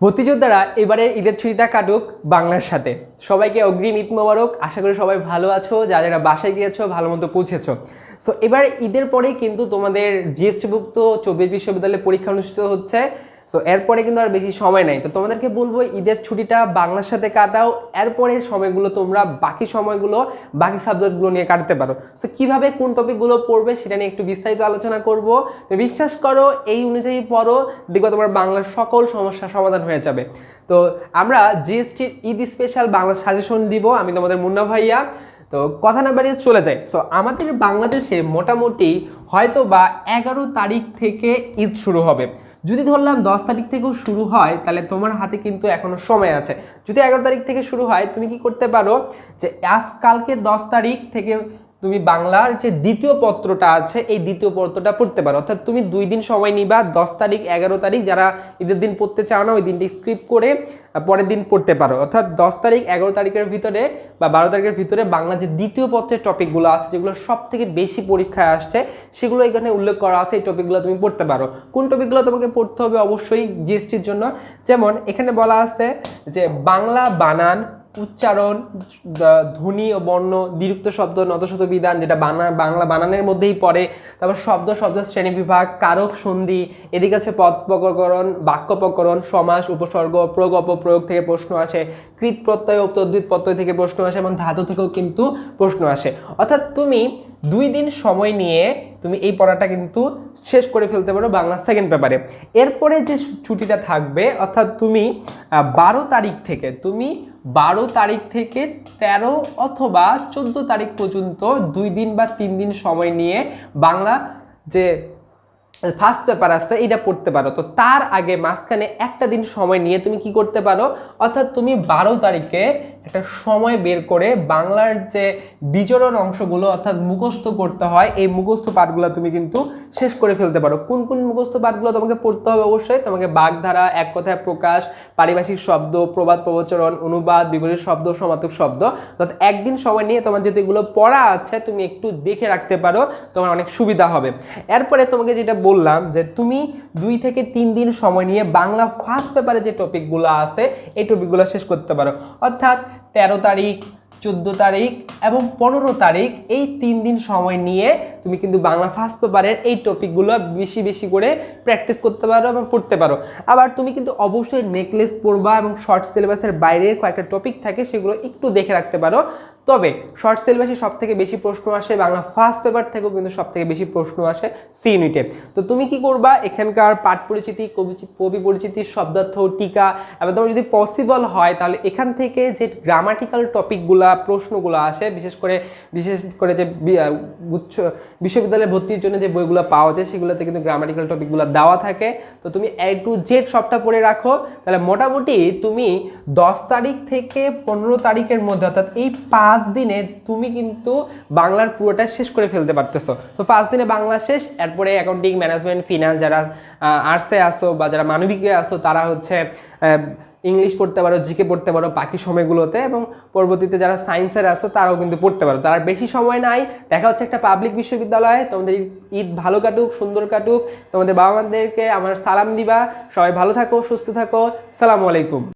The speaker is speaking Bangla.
ভর্তিযোদ্ধারা এবারের ঈদের ছুটিটা কাটুক বাংলার সাথে। সবাইকে অগ্রিম ঈদ মোবারক। আশা করি সবাই ভালো আছো যা যারা বাসায় গিয়েছো, ভালো মতো পৌঁছেছো। সো এবার ঈদের পরেই কিন্তু তোমাদের জিএসটিভুক্ত চব্বিশ বিশ্ববিদ্যালয়ে পরীক্ষা অনুষ্ঠিত হচ্ছে। সো এরপরে কিন্তু আর বেশি সময় নাই। তো তোমাদেরকে বলব, ঈদের ছুটিটা বাংলার সাথে কাটাও এরপরের সময়গুলো তোমরা বাকি সময়গুলো, বাকি সাবজেক্টগুলো নিয়ে কাটতে পারো। সো কীভাবে কোন টপিকগুলো পড়বে সেটা নিয়ে একটু বিস্তারিত আলোচনা করব। তো বিশ্বাস করো, এই অনুযায়ী পড়ো, দেখবে তোমার বাংলার সকল সমস্যার সমাধান হয়ে যাবে। তো আমরা জিএসটির ঈদ স্পেশাল বাংলা সাজেশন দিব। আমি তোমাদের মুন্না ভাইয়া। তো কথা না বাড়িয়ে চলে যায় সো আমাদের বাংলাদেশে মোটামুটি হয়তো বা এগারো তারিখ থেকে ঈদ শুরু হবে। যদি ধরলাম দশ তারিখ থেকেও শুরু হয়, তাহলে তোমার হাতে কিন্তু এখনও সময় আছে। যদি এগারো তারিখ থেকে শুরু হয়, তুমি কি করতে পারো যে আজ কালকে দশ তারিখ থেকে তুমি বাংলার যে দ্বিতীয় পত্রটা আছে, এই দ্বিতীয় পত্রটা পড়তে পারো। অর্থাৎ তুমি দুই দিন সময় নিবা, দশ তারিখ, এগারো তারিখ, যারা ঈদের দিন পড়তে চাও না, ওই দিনটি স্ক্রিপ্ট করে পরের দিন পড়তে পারো। অর্থাৎ দশ তারিখ, এগারো তারিখের ভিতরে বা বারো তারিখের ভিতরে বাংলা যে দ্বিতীয় পত্রের টপিকগুলো আছে, যেগুলো সব থেকে বেশি পরীক্ষায় আসছে, সেগুলো এখানে উল্লেখ করা আছে, এই টপিকগুলো তুমি পড়তে পারো। কোন টপিকগুলো তোমাকে পড়তে হবে? অবশ্যই জিএসটির জন্য। যেমন এখানে বলা আছে যে বাংলা বানান উচ্চারণ ধ্বনি ও বর্ণ, বিরুক্ত শব্দ, নতশত বিধান, যেটা বানা, বাংলা বানানের মধ্যেই পড়ে। তারপর শব্দ শব্দ শ্রেণি বিভাগ, কারক সন্ধি, এদিকে আছে পদ প্রকরণ, বাক্য প্রকরণ, সমাস, উপসর্গ, প্রয়োগ, অপপ্রয়োগ থেকে প্রশ্ন আসে, কৃত প্রত্যয় ও তদ্বিত প্রত্যয় থেকে প্রশ্ন আসে এবং ধাতু থেকেও কিন্তু প্রশ্ন আসে। অর্থাৎ তুমি দুই দিন সময় নিয়ে তুমি এই পড়াটা কিন্তু শেষ করে ফেলতে পারো বাংলা সেকেন্ড পেপারে এরপরে যে ছুটিটা থাকবে, অর্থাৎ তুমি বারো তারিখ থেকে, তুমি বারো তারিখ থেকে তেরো অথবা চোদ্দ তারিখ পর্যন্ত দুই দিন বা তিন দিন সময় নিয়ে বাংলা যে ফার্স্ট পেপার আছে, এটা পড়তে পারো। তো তার আগে মাঝখানে একটা দিন সময় নিয়ে তুমি কি করতে পারো? অর্থাৎ তুমি বারো তারিখে একটা সময় বের করে বাংলার যে বিচরণ অংশগুলো অর্থাৎ মুখস্থ করতে হয়, এই মুখস্থ পাঠগুলো তুমি কিন্তু শেষ করে ফেলতে পারো। কোন কোন মুখস্থ পাঠগুলো তোমাকে পড়তে হবে? অবশ্যই তোমাকে বাগধারা, এক কথায় প্রকাশ, পারিভাষিক শব্দ, প্রবাদ, প্রবচরণ, অনুবাদ বিপরীত শব্দ সমার্থক শব্দ। অর্থাৎ একদিন সময় নিয়ে তোমার যেহেতু এগুলো পড়া আছে, তুমি একটু দেখে রাখতে পারো, তোমার অনেক সুবিধা হবে। এরপরে তোমাকে যেটা বললাম যে তুমি দুই থেকে তিন দিন সময় নিয়ে বাংলা ফার্স্ট পেপারে যে টপিকগুলো আছে, এই টপিকগুলো শেষ করতে পারো। অর্থাৎ তেরো তারিখ, চোদ্দ তারিখ এবং পনেরো তারিখ এই তিন দিন সময় নিয়ে তুমি কিন্তু বাংলা ফার্স্ট পেপারের এই টপিকগুলো বেশি বেশি করে প্র্যাকটিস করতে পারো এবং পড়তে পারো। আবার তুমি কিন্তু অবশ্যই নেকলেস পড়বা এবং শর্ট সিলেবাসের বাইরের কয়েকটা টপিক থাকে সেগুলো একটু দেখে রাখতে পারো। তবে শর্ট সিলেবাসে সব থেকে বেশি প্রশ্ন আসে, বাংলা ফার্স্ট পেপার থেকেও কিন্তু সব থেকে বেশি প্রশ্ন আসে সি ইউনিটে তো তুমি কি করবা? এখানকার পাঠ পরিচিতি, কবি পরিচিতি, শব্দার্থ, টিকা এবং তোমার যদি পসিবল হয়, তাহলে এখান থেকে যে গ্রামাটিক্যাল টপিকগুলা প্রশ্নগুলো আসে, বিশেষ করে বিশেষ করে যে উচ্চ বিশ্ববিদ্যালয়ে ভর্তির জন্য যে বইগুলো পাওয়া যায়, সেগুলোতে কিন্তু গ্রামাটিক্যাল টপিকগুলো দেওয়া থাকে। তো তুমি এ টু জেড সবটা পড়ে রাখো। তাহলে মোটামুটি তুমি দশ তারিখ থেকে পনেরো তারিখের মধ্যে, অর্থাৎ এই পাঁচ দিনে তুমি কিন্তু বাংলার পুরোটা শেষ করে ফেলতে পারতেছো। তো পাঁচ দিনে বাংলা শেষ, এরপরে অ্যাকাউন্টিং ম্যানেজমেন্ট ফিনান্স যারা আর্টসে আসো বা যারা মানবিকে আসো তারা হচ্ছে ইংলিশ পড়তে পারো জিকে পড়তে পারো, বাকি সময়গুলোতে এবং পরবর্তীতে যারা সায়েন্সের আসো তারাও কিন্তু পড়তে পারো। তার বেশি সময় নাই, দেখা হচ্ছে একটা পাবলিক বিশ্ববিদ্যালয়, তোমাদের ঈদ ভালো কাটুক, সুন্দর কাটুক, তোমাদের বাবা মাদেরকে আমার সালাম দিবা। সবাই ভালো থাকো, সুস্থ থাকো। সালামু আলাইকুম।